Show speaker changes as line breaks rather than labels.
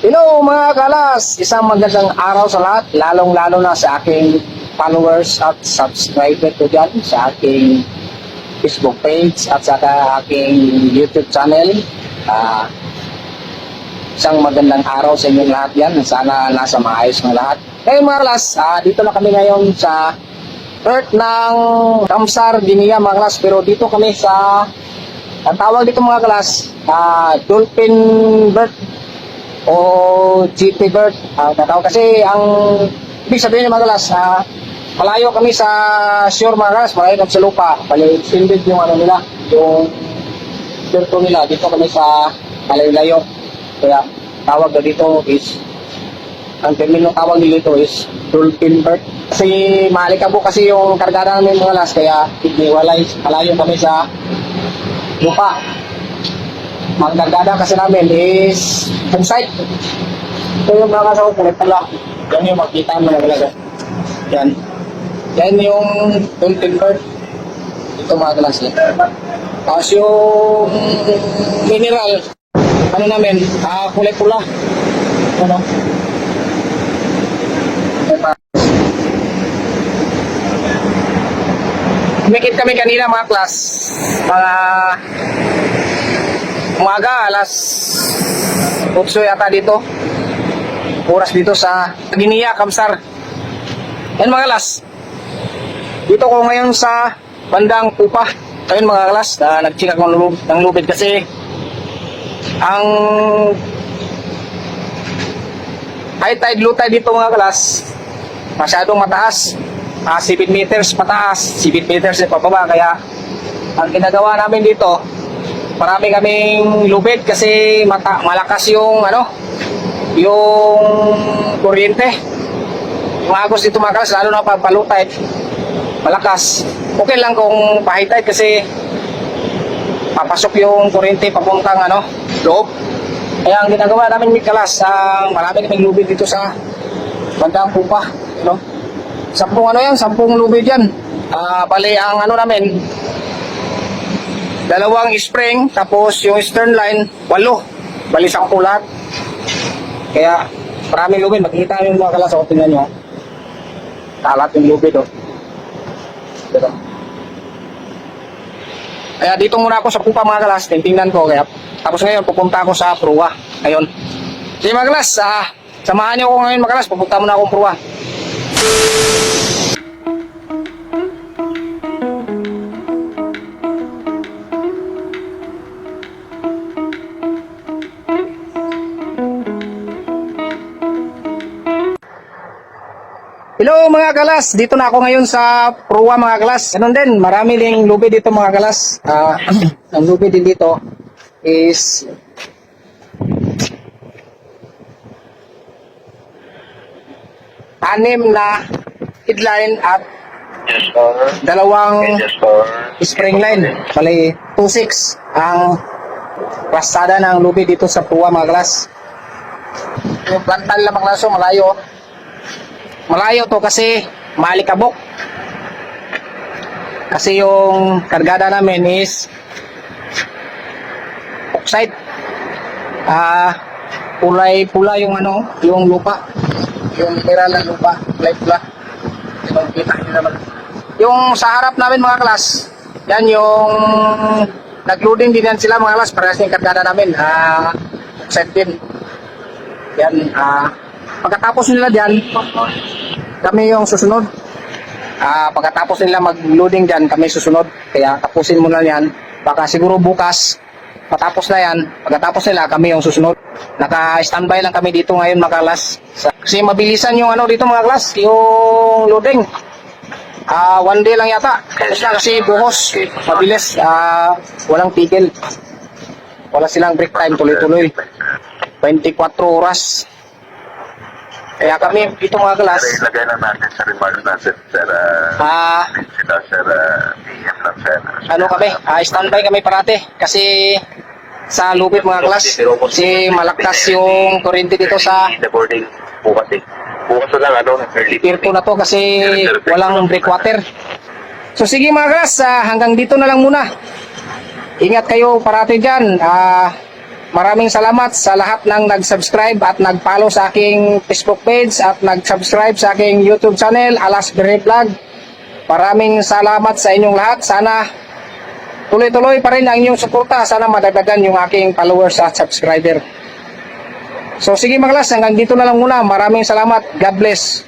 Hello mga kalas! Isang magandang araw sa lahat, lalong-lalo na sa aking followers at subscriber ko dyan sa aking Facebook page at sa aking YouTube channel. Ah, isang magandang araw sa inyong lahat yan. Sana nasa maayos ng lahat. Ngayon mga kalas, ah, dito na kami ngayon sa Earth ng Kamsar, Dinia mga kalas. Pero dito kami sa, ang tawag dito mga kalas, ah, Dolphin Bird o GP Bird. Uh, kasi ang ibig sabihin ng mga ah, malayo kami sa shore mga kalas, malayo kami sa lupa. Extended yung ano nila, yung birto nila. Dito kami sa malayo-layo. Kaya tawag na dito is ang termino tawag nila dito is dolphin bird. Kasi malikabo kasi yung kargada namin mga kalas, kaya hindi walay, malayo kami sa lupa magdagada kasi namin is home site. Ito yung mga kasama kulay pula. Yan yung makita mo na talaga. Yan. Yan yung Dolphin Bird. Ito mga klase. Tapos yung mineral, ano namin, ah, kulay pula. Ano? Kumikit kami kanina mga class. Mga umaga, alas 8 yata dito. Oras dito sa Guinea, Kamsar. Yan mga kalas. Dito ko ngayon sa bandang Pupa. Ayun mga kalas, na nag-check ng, lub- ng lubid kasi ang high tide, low tide dito mga kalas masyadong mataas. Ah, 7 meters pataas, 7 meters pababa. Kaya ang ginagawa namin dito, marami kaming lubid kasi mata, malakas yung ano yung kuryente. Yung agos dito makalas lalo na pag palutay malakas. Okay lang kung pahitay kasi papasok yung kuryente papuntang ano loob. Kaya ang ginagawa namin Mikalas ang marami kaming lubid dito sa bandang pupa no? sampung ano yan? Sampung lubid yan. Ah bali ang ano namin dalawang spring, tapos yung stern line, walo. Bali sampu lahat. Kaya, maraming lubid. Makikita yung mga kalas. O, tingnan nyo. Kalat yung lubid, oh. Dito. Kaya dito muna ako sa pupa mga kalas. Tingnan ko. Kaya, tapos ngayon, pupunta ako sa Prua. Ngayon. Sige mga kalas, ah, samahan niyo ako ngayon mga kalas. Pupunta muna akong Prua. Hello mga kalas, dito na ako ngayon sa Prua mga kalas. Ganun din, marami ding lubid dito mga kalas. Ah, ang lubid din dito is anim na headline at dalawang spring line. Bali, 2.6 ang rasada ng lubid dito sa Prua mga kalas. Yung plantal lang mga kalas, malayo. Malayo to kasi malikabok. Kasi yung kargada namin is oxide. Ah, kulay pula yung ano, yung lupa. Yung mineral ng lupa, kulay pula. Yung kita nyo naman. Yung sa harap namin mga klas, yan yung nag-loading din yan sila mga klas, parehas yung kargada namin. Ah, oxide din. Yan, ah, pagkatapos nila dyan, kami yung susunod. Ah, pagkatapos nila mag-loading dyan, kami susunod. Kaya tapusin muna yan. Baka siguro bukas, matapos na yan. Pagkatapos nila, kami yung susunod. Naka-standby lang kami dito ngayon, makalas. Sa- Kasi mabilisan yung ano dito mga klas, yung loading. Ah, one day lang yata. Kasi buhos. Mabilis. Ah, walang tigil. Wala silang break time, tuloy-tuloy. 24 oras. Kaya kami, dito mga kalas,
Sir, ilagay lang natin sa remark natin, sir. Uh,
ah,
sila, sir, uh, PM lang, sir.
ano kami, ah, standby kami parate kasi sa lupit mga klas, si malakas yung kuryente dito sa
The boarding, bukas eh. Bukas lang, ano, early.
pirto na to kasi walang breakwater. So sige mga klas, ah, hanggang dito na lang muna. Ingat kayo parate dyan. Ah, maraming salamat sa lahat ng nag-subscribe at nag-follow sa aking Facebook page at nag-subscribe sa aking YouTube channel, Alas Berhe Vlog. Maraming salamat sa inyong lahat. Sana tuloy-tuloy pa rin ang inyong suporta. Sana madagdagan yung aking followers at subscriber. So sige mga las, hanggang dito na lang muna. Maraming salamat. God bless.